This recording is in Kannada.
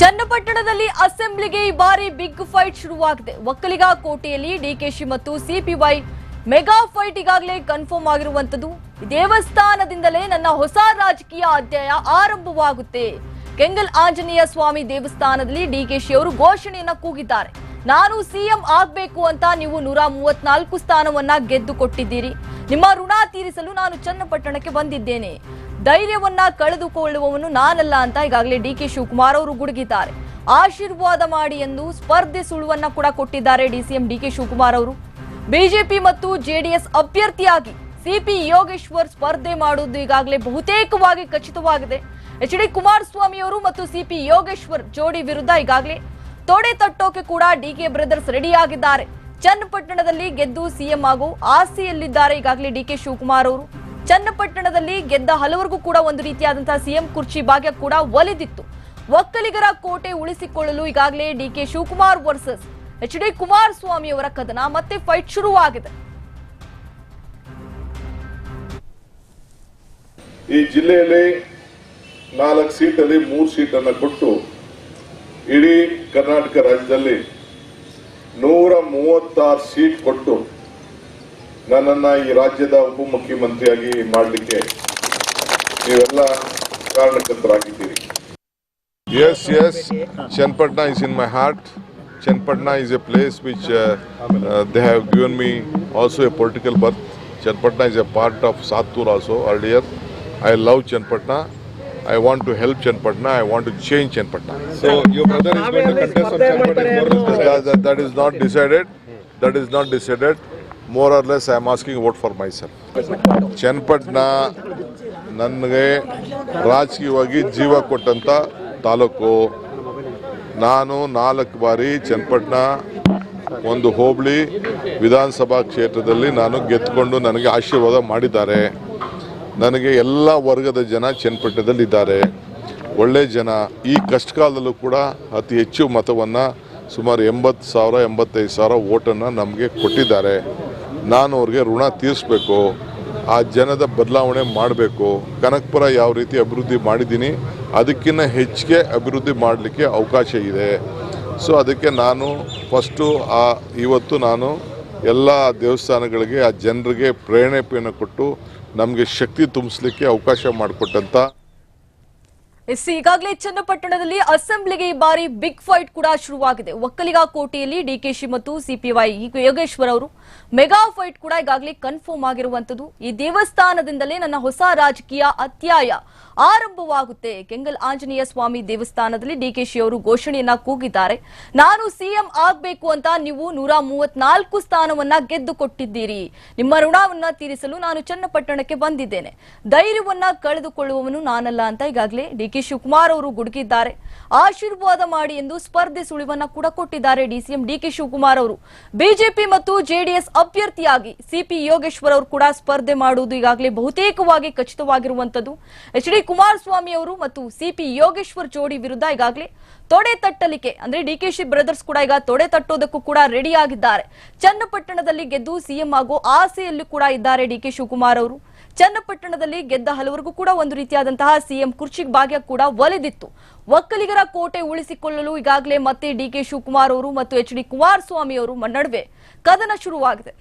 ಚನ್ನಪಟ್ಟಣದಲ್ಲಿ ಅಸೆಂಬ್ಲಿಗೆ ಈ ಬಾರಿ ಬಿಗ್ ಫೈಟ್ ಶುರುವಾಗಿದೆ. ಒಕ್ಕಲಿಗ ಕೋಟೆಯಲ್ಲಿ ಡಿಕೆಶಿ ಮತ್ತು ಸಿಪಿವೈ ಮೆಗಾ ಫೈಟ್ ಈಗಾಗಲೇ ಕನ್ಫರ್ಮ್ ಆಗಿರುವಂತದ್ದು ದೇವಸ್ಥಾನದಿಂದಲೇ ನನ್ನ ಹೊಸ ರಾಜಕೀಯ ಅಧ್ಯಾಯ ಆರಂಭವಾಗುತ್ತೆ. ಕೆಂಗಲ್ ಆಂಜನೇಯ ಸ್ವಾಮಿ ದೇವಸ್ಥಾನದಲ್ಲಿ ಡಿಕೆಶಿ ಅವರು ಘೋಷಣೆಯನ್ನ ಕೂಗಿದ್ದಾರೆ. ನಾನು ಸಿಎಂ ಆಗ್ಬೇಕು ಅಂತ ನೀವು ನೂರ ಮೂವತ್ನಾಲ್ಕು ಸ್ಥಾನವನ್ನ ಗೆದ್ದು ಕೊಟ್ಟಿದ್ದೀರಿ ನಿಮ್ಮ ಋಣ ತೀರಿಸಲು ನಾನು ಚನ್ನಪಟ್ಟಣಕ್ಕೆ ಬಂದಿದ್ದೇನೆ. ಧೈರ್ಯವನ್ನ ಕಳೆದುಕೊಳ್ಳುವವನು ನಾನಲ್ಲ ಅಂತ ಈಗಾಗಲೇ ಡಿ ಕೆ ಶಿವಕುಮಾರ್ ಅವರು ಗುಡುಗಿದ್ದಾರೆ. ಆಶೀರ್ವಾದ ಮಾಡಿ ಎಂದು ಸ್ಪರ್ಧೆ ಸುಳುವನ್ನ ಕೂಡ ಕೊಟ್ಟಿದ್ದಾರೆ ಡಿಸಿಎಂ ಡಿ ಕೆ ಶಿವಕುಮಾರ್ ಅವರು. ಬಿಜೆಪಿ ಮತ್ತು ಜೆಡಿಎಸ್ ಅಭ್ಯರ್ಥಿಯಾಗಿ ಸಿಪಿ ಯೋಗೇಶ್ವರ್ ಸ್ಪರ್ಧೆ ಮಾಡುವುದು ಈಗಾಗಲೇ ಬಹುತೇಕವಾಗಿ ಖಚಿತವಾಗಿದೆ. ಎಚ್ ಡಿ ಕುಮಾರಸ್ವಾಮಿ ಅವರು ಮತ್ತು ಸಿಪಿ ಯೋಗೇಶ್ವರ್ ಜೋಡಿ ವಿರುದ್ಧ ಈಗಾಗಲೇ ತೊಡೆ ತಟ್ಟೋಕೆ ಕೂಡ ಡಿ ಕೆ ಬ್ರದರ್ಸ್ ರೆಡಿಯಾಗಿದ್ದಾರೆ. ಚನ್ನಪಟ್ಟಣದಲ್ಲಿ ಗೆದ್ದು ಸಿಎಂ ಆಗೋ ಆಸೆಯಲ್ಲಿದ್ದಾರೆ ಈಗಾಗಲೇ ಡಿ ಕೆ ಶಿವಕುಮಾರ್ ಅವರು. ಚನ್ನಪಟ್ಟಣದಲ್ಲಿ ಗೆದ್ದ ಹಲವರಿಗೂ ಕೂಡ ಒಂದು ರೀತಿಯಾದಂತಹ ಸಿಎಂ ಕುರ್ಚಿ ಭಾಗ್ಯ ಕೂಡ ಒಲಿದಿತ್ತು. ಒಕ್ಕಲಿಗರ ಕೋಟೆ ಉಳಿಸಿಕೊಳ್ಳಲು ಈಗಾಗಲೇ DK Shivakumar versus H D Kumaraswamy ಅವರ ಕದನ ಮತ್ತೆ ಫೈಟ್ ಶುರುವಾಗಿದೆ. ಈ ಜಿಲ್ಲೆಯಲ್ಲಿ ನಾಲ್ಕು ಸೀಟಲ್ಲಿ ಮೂರು ಸೀಟನ್ನು ಕೊಟ್ಟು ಇಡೀ ಕರ್ನಾಟಕ ರಾಜ್ಯದಲ್ಲಿ ನೂರ ಮೂವತ್ತಾರು ಸೀಟ್ ಕೊಟ್ಟು ನನ್ನನ್ನ ಈ ರಾಜ್ಯದ ಉಪಮುಖ್ಯಮಂತ್ರಿಯಾಗಿ ಮಾಡಲಿಕ್ಕೆ ನೀವೆಲ್ಲ ಕಾರಣಕರ್ತರಾಗಿದ್ದೀರಿ. Yes yes Channapatna is in my heart Channapatna is a place which they have given me also a political birth Channapatna is a part of Sathanur also earlier I love Channapatna I want to help Channapatna I want to change Channapatna so your that is not decided that is not decided More less I I am asking vote for myself. Channapatna ನನಗೆ ರಾಜಕೀಯವಾಗಿ ಜೀವ ಕೊಟ್ಟಂಥ ತಾಲೂಕು. ನಾನು ನಾಲ್ಕು ಬಾರಿ ಚನ್ನಪಟ್ಟಣ ಒಂದು ಹೋಬಳಿ ವಿಧಾನಸಭಾ ಕ್ಷೇತ್ರದಲ್ಲಿ ನಾನು ಗೆದ್ದುಕೊಂಡು ನನಗೆ ಆಶೀರ್ವಾದ ಮಾಡಿದ್ದಾರೆ. ನನಗೆ ಎಲ್ಲ ವರ್ಗದ ಜನ ಚನ್ನಪಟ್ಟಣದಲ್ಲಿದ್ದಾರೆ ಒಳ್ಳೆ ಜನ. ಈ ಕಷ್ಟ ಕಾಲದಲ್ಲೂ ಕೂಡ ಅತಿ ಹೆಚ್ಚು ಮತವನ್ನು ಸುಮಾರು ಎಂಬತ್ತು ಸಾವಿರ, ಎಂಬತ್ತೈದು ಸಾವಿರ ಓಟನ್ನು ನಮಗೆ ಕೊಟ್ಟಿದ್ದಾರೆ. ನಾನು ಅವ್ರಿಗೆ ಋಣ ತೀರಿಸ್ಬೇಕು, ಆ ಜನದ ಬದಲಾವಣೆ ಮಾಡಬೇಕು, ಕನಕಪುರ ಯಾವ ರೀತಿ ಅಭಿವೃದ್ಧಿ ಮಾಡಿದ್ದೀನಿ ಅದಕ್ಕಿಂತ ಹೆಚ್ಚಿಗೆ ಅಭಿವೃದ್ಧಿ ಮಾಡಲಿಕ್ಕೆ ಅವಕಾಶ ಇದೆ. ಸೊ ಅದಕ್ಕೆ ನಾನು ಫಸ್ಟು ಆ, ಇವತ್ತು ನಾನು ಎಲ್ಲ ದೇವಸ್ಥಾನಗಳಿಗೆ, ಆ ಜನರಿಗೆ ಪ್ರೇರಣೆಪೆಯನ್ನು ಕೊಟ್ಟು ನಮಗೆ ಶಕ್ತಿ ತುಂಬಿಸ್ಲಿಕ್ಕೆ ಅವಕಾಶ ಮಾಡಿಕೊಟ್ಟಂಥ ಎಸ್, ಈಗಾಗಲೇ ಚನ್ನಪಟ್ಟಣದಲ್ಲಿ ಅಸೆಂಬ್ಲಿಗೆ ಈ ಬಾರಿ ಬಿಗ್ ಫೈಟ್ ಕೂಡ ಶುರುವಾಗಿದೆ. ಒಕ್ಕಲಿಗ ಕೋಟೆಯಲ್ಲಿ ಡಿಕೆಶಿ ಮತ್ತು ಸಿಪಿವೈ ಯೋಗೇಶ್ವರ್ ಅವರು ಮೆಗಾ ಫೈಟ್ ಕೂಡ ಈಗಾಗಲೇ ಕನ್ಫರ್ಮ್ ಆಗಿರುವಂತದ್ದು ಈ ದೇವಸ್ಥಾನದಿಂದಲೇ ನನ್ನ ಹೊಸ ರಾಜಕೀಯ ಅತ್ಯಾಯ ಆರಂಭವಾಗುತ್ತೆ. ಕೆಂಗಲ್ ಆಂಜನೇಯ ಸ್ವಾಮಿ ದೇವಸ್ಥಾನದಲ್ಲಿ ಡಿಕೆಶಿ ಅವರು ಘೋಷಣೆಯನ್ನ ಕೂಗಿದ್ದಾರೆ. ನಾನು ಸಿಎಂ ಆಗ್ಬೇಕು ಅಂತ ನೀವು ನೂರ ಮೂವತ್ನಾಲ್ಕು ಸ್ಥಾನವನ್ನ ಗೆದ್ದುಕೊಟ್ಟಿದ್ದೀರಿ ನಿಮ್ಮ ಋಣವನ್ನ ತೀರಿಸಲು ನಾನು ಚನ್ನಪಟ್ಟಣಕ್ಕೆ ಬಂದಿದ್ದೇನೆ. ಧೈರ್ಯವನ್ನ ಕಳೆದುಕೊಳ್ಳುವವನು ನಾನಲ್ಲ ಅಂತ ಈಗಾಗಲೇ ಡಿಕೆ ಶಿವಕುಮಾರ್ ಅವರು ಗುಡುಗಿದ್ದಾರೆ ಆಶೀರ್ವಾದ ಮಾಡಿ ಎಂದು ಸ್ಪರ್ಧೆ ಸುಳಿವನ್ನ ಕೂಡ ಕೊಟ್ಟಿದ್ದಾರೆ ಡಿಸಿಎಂ ಡಿಕೆ ಶಿವಕುಮಾರ್ ಅವರು. ಬಿಜೆಪಿ ಮತ್ತು ಜೆಡಿಎಸ್ ಅಭ್ಯರ್ಥಿಯಾಗಿ ಸಿಪಿ ಯೋಗೇಶ್ವರ್ ಅವರು ಕೂಡ ಸ್ಪರ್ಧೆ ಮಾಡುವುದು ಈಗಾಗಲೇ ಬಹುತೇಕವಾಗಿ ಖಚಿತವಾಗಿರುವಂತದ್ದು ಎಚ್ ಡಿ ಕುಮಾರಸ್ವಾಮಿ ಅವರು ಮತ್ತು ಸಿಪಿ ಯೋಗೇಶ್ವರ್ ಜೋಡಿ ವಿರುದ್ಧ ಈಗಾಗಲೇ ತೊಡೆ ತಟ್ಟಲಿಕೆ ಅಂದ್ರೆ ಡಿಕೆಶಿ ಬ್ರದರ್ಸ್ ಕೂಡ ಈಗ ತೊಡೆ ತಟ್ಟೋದಕ್ಕೂ ಕೂಡ ರೆಡಿ ಆಗಿದ್ದಾರೆ. ಚನ್ನಪಟ್ಟಣದಲ್ಲಿ ಗೆದ್ದು ಸಿಎಂ ಆಗೋ ಆಸೆಯಲ್ಲೂ ಕೂಡ ಇದ್ದಾರೆ ಡಿಕೆ ಶಿವಕುಮಾರ್ ಅವರು. ಚನ್ನಪಟ್ಟಣದಲ್ಲಿ ಗೆದ್ದ ಹಲವರಿಗೂ ಕೂಡ ಒಂದು ರೀತಿಯಾದಂತಹ ಸಿಎಂ ಕುರ್ಚಿ ಭಾಗ್ಯ ಕೂಡ ಒಲಿದಿತ್ತು. ಒಕ್ಕಲಿಗರ ಕೋಟೆ ಉಳಿಸಿಕೊಳ್ಳಲು ಈಗಾಗಲೇ ಮತ್ತೆ ಡಿಕೆ ಶಿವಕುಮಾರ್ ಅವರು ಮತ್ತು ಎಚ್ ಡಿ ಕುಮಾರಸ್ವಾಮಿ ಅವರು ನಡುವೆ ಕದನ ಶುರುವಾಗಿದೆ.